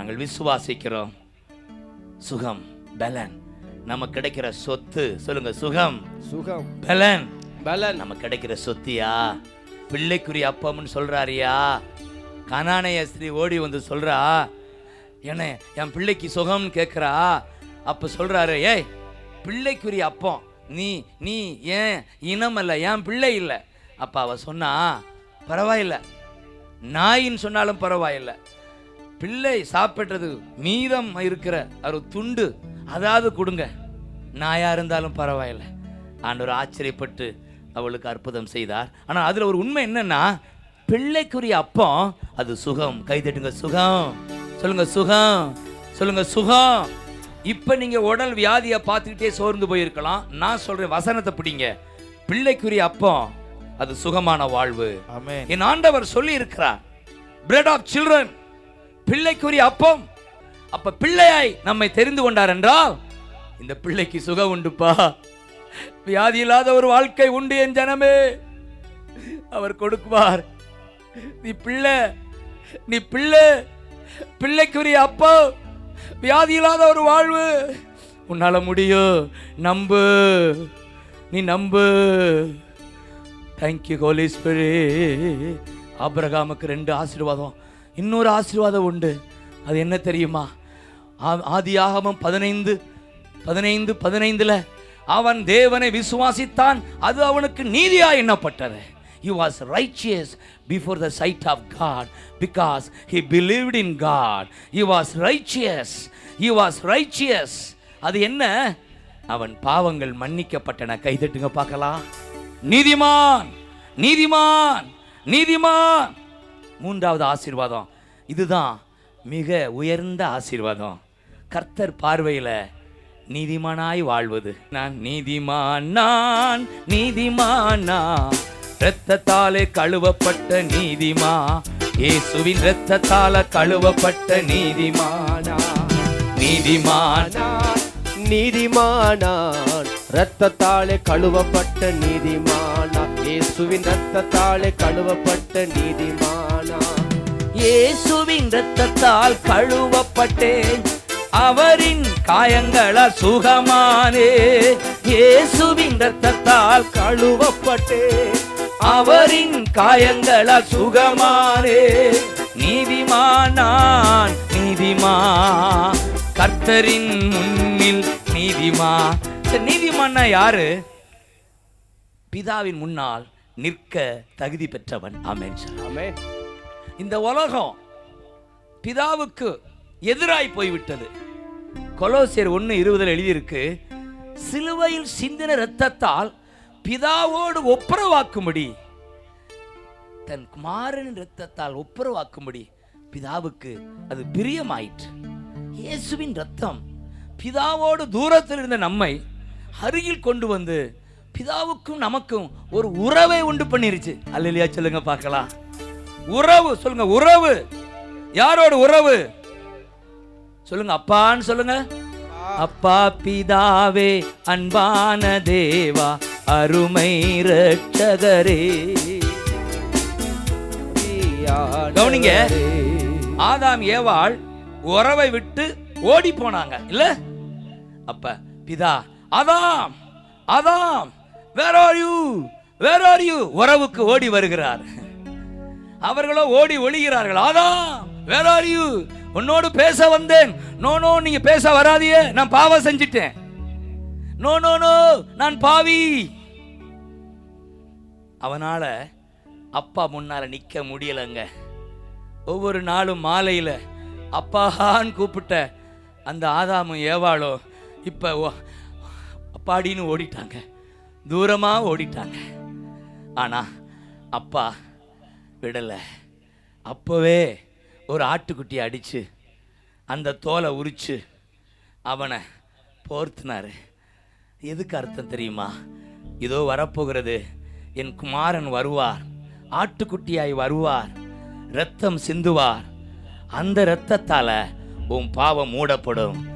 நாங்கள் விசுவாசிக்கிறோம். சுகம் பலன். நமக்கு கிடைக்கிற சொத்து சொல்லுங்க சுகம். சுகம். பலன். பலன். நமக்கு கிடைக்கிற சொத்தியா? பிள்ளைக்குரிய அப்பம்னு சொல்றாரியா? கனானைய ஸ்திரீ ஓடி வந்து சொல்றா என்ன என் பிள்ளைக்கு சுகம்னு கேட்குறா அப்போ சொல்றாரு ஏய் பிள்ளைக்குரிய அப்பம். நீ நீ ஏன் இனம் அல்ல என் பிள்ளை இல்லை? அப்போ அவ சொன்னா பரவாயில்ல. நாயின்னு சொன்னாலும் பரவாயில்லை. பிள்ளை சாப்பிட்றது மீதம் இருக்கிற ஒரு துண்டு அதாவது கொடுங்க. நாயா இருந்தாலும் பரவாயில்லை. ஆண்டவர் ஆச்சரியப்பட்டு அவளுக்கு அற்புதம் செய்தார். ஆனால் அதில் ஒரு உண்மை என்னன்னா பிள்ளைக்குரிய அப்பம் அது சுகம். கைதட்டுங்க சுகம். சொல்லுங்க சுகம். சொல்லுங்க சுகம். இப்போ நீங்க உடல் வியாதியை பார்த்துக்கிட்டே சோர்ந்து போயிருக்கலாம். நான் சொல்றேன் வசனத்தை பிடிங்க. பிள்ளைக்குரிய அப்பம் அது சுகமான வாழ்வு. என் ஆண்டவர் சொல்லி இருக்கிறார் பிரெட் ஆஃப் சில்ட்ரன் பிள்ளைக்குரிய அப்பம். அப்ப பிள்ளையாய் நம்மை தெரிந்து கொண்டார் என்றால் இந்த பிள்ளைக்கு சுகம் உண்டுப்பா. வியாதி இல்லாத ஒரு வாழ்க்கை உண்டு என் ஜனமே. அவர் கொடுக்குவார். நீ பிள்ளை நீ பிள்ளை பிள்ளைக்குரிய அப்பா வியாதி இல்லாத ஒரு வாழ்வு. உன்னால முடியும் நம்பு. நீ நம்பு. தேங்க்யூ ஹோலி ஸ்பிரிட் ஆபிரகாமுக்கு ரெண்டு ஆசீர்வாதம். இன்னொரு ஆசீர்வாதம் உண்டு. அது என்ன தெரியுமா? ஆ- ஆதியாகமம் பதினைந்து பதினைந்து பதினைந்தில் அவன் தேவனை விசுவாசித்தான் அது அவனுக்கு நீதியாக எண்ணப்பட்டது. He was righteous before the sight of god because he believed in god. He was righteous he was righteous. அது என்ன? அவன் பாவங்கள் மன்னிக்கப்பட்டன. கைதட்டுங்க பார்க்கலாம். நீதிமான் நீதிமான் நீதிமான். மூன்றாவது ஆசீர்வாதம். இதுதான் மிக உயர்ந்த ஆசீர்வாதம். கர்த்தர் பார்வையில் நீதிமானாய் வாழ்வது. நான் நீதிமான் நான் நீதிமானா இரத்தத்தாலே கழுவப்பட்ட நீதிமா. இயேசுவின் இரத்தத்தால கழுவப்பட்ட நீதிமானா நீதிமானா நீதிமானான் இரத்தத்தாலே கழுவப்பட்ட நீதிமானா இயேசுவின் இரத்தத்தாலே கழுவப்பட்ட நீதிமான் இயேசுவின் ரத்தத்தால் கழுவப்பட்டேன். அவரின் காயங்கள சுகமானே. இயேசுவின் ரத்தத்தால் கழுவப்பட்டேன். அவரின் காயங்கள சுகமானே. நீதிமானான் நீதிமா. கர்த்தரின் முன்னில் நீதிமா. சரி, நீதிமான்னா யாரு? பிதாவின் முன்னால் நிற்க தகுதி பெற்றவன். அமேன் அமேன் இந்த உலகம் பிதாவுக்கு எதிராய் போய்விட்டது. கொலோசியர் ஒன்று இருபதில் எழுதியிருக்கு சிலுவையில் சிந்தின இரத்தத்தால் பிதாவோடு ஒப்புரவாக்கும்படி தன் குமாரனின் இரத்தத்தால் ஒப்புரவாக்கும்படி பிதாவுக்கு அது பிரியமாயிற்று. இயேசுவின் ரத்தம் பிதாவோடு தூரத்தில் இருந்த நம்மை அருகில் கொண்டு வந்து பிதாவுக்கும் நமக்கும் ஒரு உறவை உண்டு பண்ணிருச்சு. அல்லையா சொல்லுங்க பார்க்கலாம். உறவு சொல்லுங்க உறவு. யாரோட உறவு? சொல்லுங்க அப்பான்னு சொல்லுங்க. அப்பா பிதாவே அன்பான தேவா அருமை ரட்சகரே கவனிங்க. ஆதாம் ஏவாள் உறவை விட்டு ஓடி போனாங்க. இல்ல? அப்ப பிதா Adam Adam where are you where are you உறவுக்கு ஓடி வருகிறார். அவர்களோ ஓடி ஒளிகிறார்கள். ஆதாம் வேர் ஆர் யூ உன்னோடு பேச வந்தேன். நோ நோ நீங்க பேச வராதியே நான் பாவம் செஞ்சிட்டேன். நோ நோ நோ நான் பாவி. அவனால அப்பா முன்னால நிக்க முடியலங்க. ஒவ்வொரு நாளும் மாலையில அப்பாஹான்னு கூப்பிட்ட அந்த ஆதாமும் ஏவாளோ இப்ப ஓ- அப்பாடின்னு ஓடிட்டாங்க. தூரமா ஓடிட்டாங்க. ஆனா அப்பா விடலை. அப்போவே ஒரு ஆட்டுக்குட்டியை அடித்து அந்த தோலை உரித்து அவனை போர்த்தினார். எதுக்கு அர்த்தம் தெரியுமா? இதோ வரப்போகிறது. என் குமாரன் வருவார். ஆட்டுக்குட்டியாய் வருவார். ரத்தம் சிந்துவார். அந்த இரத்தத்தால் உன் பாவம் மூடப்படும்.